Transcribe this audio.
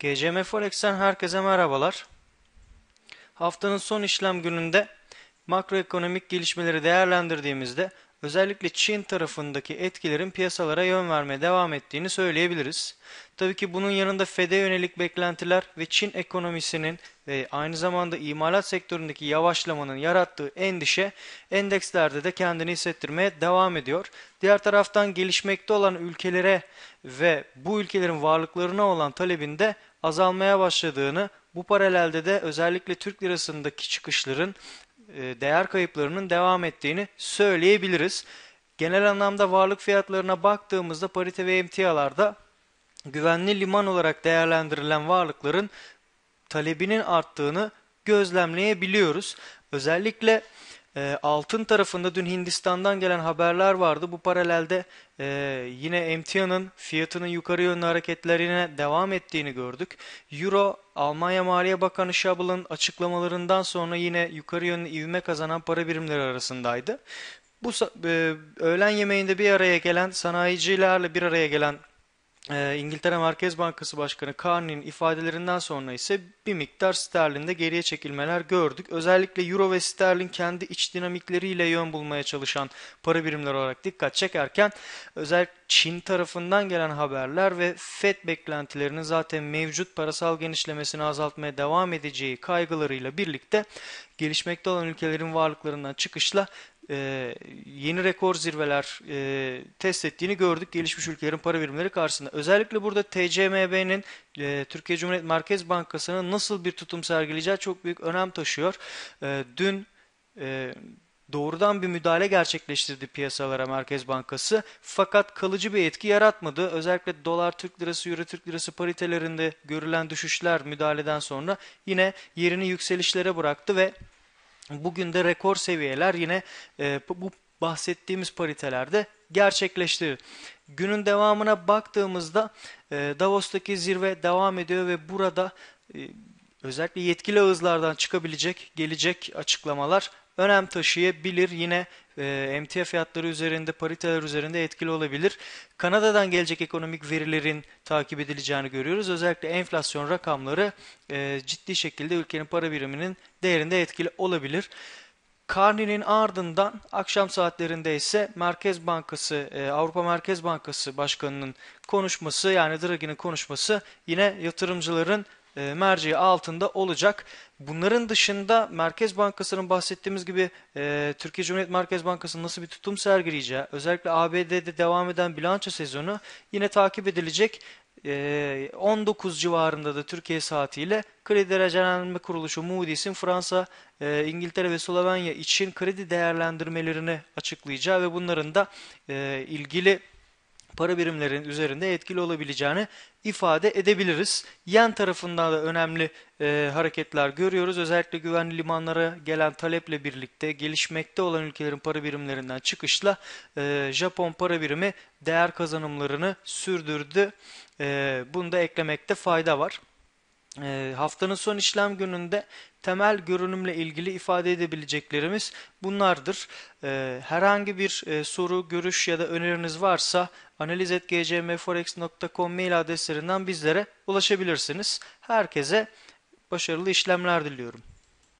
GCM Forex'ten herkese merhabalar. Haftanın son işlem gününde makroekonomik gelişmeleri değerlendirdiğimizde özellikle Çin tarafındaki etkilerin piyasalara yön vermeye devam ettiğini söyleyebiliriz. Tabii ki bunun yanında FED'e yönelik beklentiler ve Çin ekonomisinin ve aynı zamanda imalat sektöründeki yavaşlamanın yarattığı endişe endekslerde de kendini hissettirmeye devam ediyor. Diğer taraftan gelişmekte olan ülkelere ve bu ülkelerin varlıklarına olan talebinde azalmaya başladığını, bu paralelde de özellikle Türk lirasındaki çıkışların e, değer kayıplarının devam ettiğini söyleyebiliriz. Genel anlamda varlık fiyatlarına baktığımızda parite ve emtialarda güvenli liman olarak değerlendirilen varlıkların talebinin arttığını gözlemleyebiliyoruz. Özellikle e, altın tarafında dün Hindistan'dan gelen haberler vardı. Bu paralelde e, yine emtianın fiyatının yukarı yönlü hareketlerine devam ettiğini gördük. Euro, Almanya Maliye Bakanı Schabel'ın açıklamalarından sonra yine yukarı yönlü ivme kazanan para birimleri arasındaydı. Bu e, öğlen yemeğinde bir araya gelen sanayicilerle bir araya gelen e, İngiltere Merkez Bankası Başkanı Carney'nin ifadelerinden sonra ise bir miktar sterlinde geriye çekilmeler gördük. Özellikle euro ve sterlin kendi iç dinamikleriyle yön bulmaya çalışan para birimleri olarak dikkat çekerken özellikle Çin tarafından gelen haberler ve FED beklentilerinin zaten mevcut parasal genişlemesini azaltmaya devam edeceği kaygılarıyla birlikte gelişmekte olan ülkelerin varlıklarından çıkışla e, yeni rekor zirveler e, test ettiğini gördük gelişmiş ülkelerin para birimleri karşısında. Özellikle burada TCMB'nin e, Türkiye Cumhuriyet Merkez Bankası'nın nasıl bir tutum sergileyeceği çok büyük önem taşıyor. E, dün e, doğrudan bir müdahale gerçekleştirdi piyasalara Merkez Bankası. Fakat kalıcı bir etki yaratmadı. Özellikle dolar Türk lirası, euro Türk lirası paritelerinde görülen düşüşler müdahaleden sonra yine yerini yükselişlere bıraktı ve Bugün de rekor seviyeler yine e, bu bahsettiğimiz paritelerde gerçekleşti. Günün devamına baktığımızda e, Davos'taki zirve devam ediyor ve burada e, özellikle yetkili ağızlardan çıkabilecek, gelecek açıklamalar önem taşıyabilir. Yine e, emtia fiyatları üzerinde, pariteler üzerinde etkili olabilir. Kanada'dan gelecek ekonomik verilerin takip edileceğini görüyoruz. Özellikle enflasyon rakamları e, ciddi şekilde ülkenin para biriminin değerinde etkili olabilir. Carney'nin ardından akşam saatlerinde ise Merkez Bankası, e, Avrupa Merkez Bankası Başkanı'nın konuşması yani Draghi'nin konuşması yine yatırımcıların e, merceği altında olacak. Bunların dışında Merkez Bankası'nın bahsettiğimiz gibi e, Türkiye Cumhuriyet Merkez Bankası'nın nasıl bir tutum sergileyeceği, özellikle ABD'de devam eden bilanço sezonu yine takip edilecek. E, 19 civarında da Türkiye saatiyle kredi derecelendirme kuruluşu Moody's'in Fransa, e, İngiltere ve Slovenya için kredi değerlendirmelerini açıklayacağı ve bunların da e, ilgili para birimlerin üzerinde etkili olabileceğini ifade edebiliriz. Yen tarafından da önemli e, hareketler görüyoruz. Özellikle güvenli limanlara gelen taleple birlikte gelişmekte olan ülkelerin para birimlerinden çıkışla e, Japon para birimi değer kazanımlarını sürdürdü. E, bunu da eklemekte fayda var. E, haftanın son işlem gününde temel görünümle ilgili ifade edebileceklerimiz bunlardır. E, herhangi bir e, soru, görüş ya da öneriniz varsa analiz.gcmforex.com mail adreslerinden bizlere ulaşabilirsiniz. Herkese başarılı işlemler diliyorum.